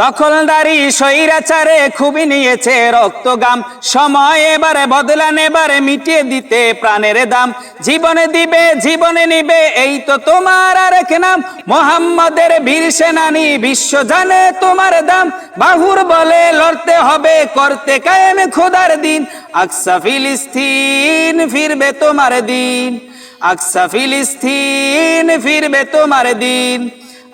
দখলদারি স্বৈরাচারে খুবই নিয়েছে রক্তগাম। সময় এবারে বদলা নেবারে মিটিয়ে দিতে প্রাণের দাম। জীবনে দিবে, জীবনে নিবে, এই তো তোমার আরেক নাম। মোহাম্মদের বীর সেনানি, বিশ্ব জানে তোমার দাম। বাহুর বলে লড়তে হবে, করতে কায়েম খোদার দিন। আকসা ফিলিস্তিন ফিরবে তোমার দিন। আকসা ফিলিস্তিন ফিরবে তোমার দিন।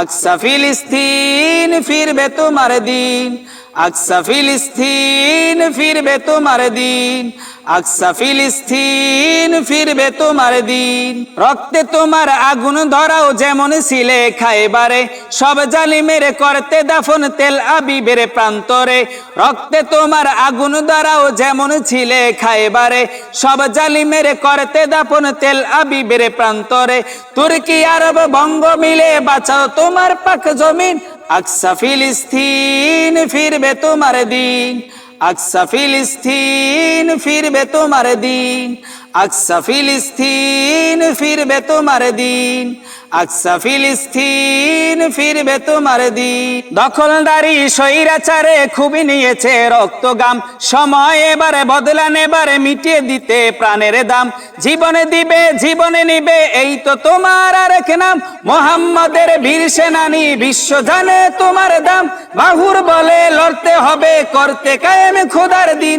আকসা ফিলিস্তিন ফিরবে তোমার দিন। আকসা ফিলিস্তিন ফিরবে তোমার দিন। আকসা ফিলিস্তিন ফিরবে তোমার দিন। রক্তে তোমার আগুন ধরাও যেমন ছিলে খাইবারে, সব জালিমের করতে দাফন তেল আবিবের প্রান্তরে। রক্তে তোমার আগুন ধরাও যেমন ছিলে খাইবারে, সব জালিমের করতে দাফন তেল আবিবের প্রান্তরে। তুর্কি আরব বঙ্গ মিলে বাঁচাও তোমার পাক জমিন আকসা ফিলিস্তিন ফিরবে তোমার দিন আকসা ফিলিস্তিন ফিরবে তোমার দিন আকসা ফিলিস্তিন ফিরবে তোমার দিন। আকসা ফিলিস্তিন ফিরবে তোমার দিন। দখলদারি স্বৈরাচারে খুবই নিয়েছে রক্তগাম। সময় এবারে বদলা নেবারে মিটিয়ে দিতে প্রাণের দাম। জীবনে দিবে, জীবনে নিবে, এই তো তোমার আরেক নাম। মোহাম্মদের বীর সেনানি বিশ্ব জানে তোমার দাম। বাহুর বলে লড়তে হবে, করতে কায়েম খোদার দিন।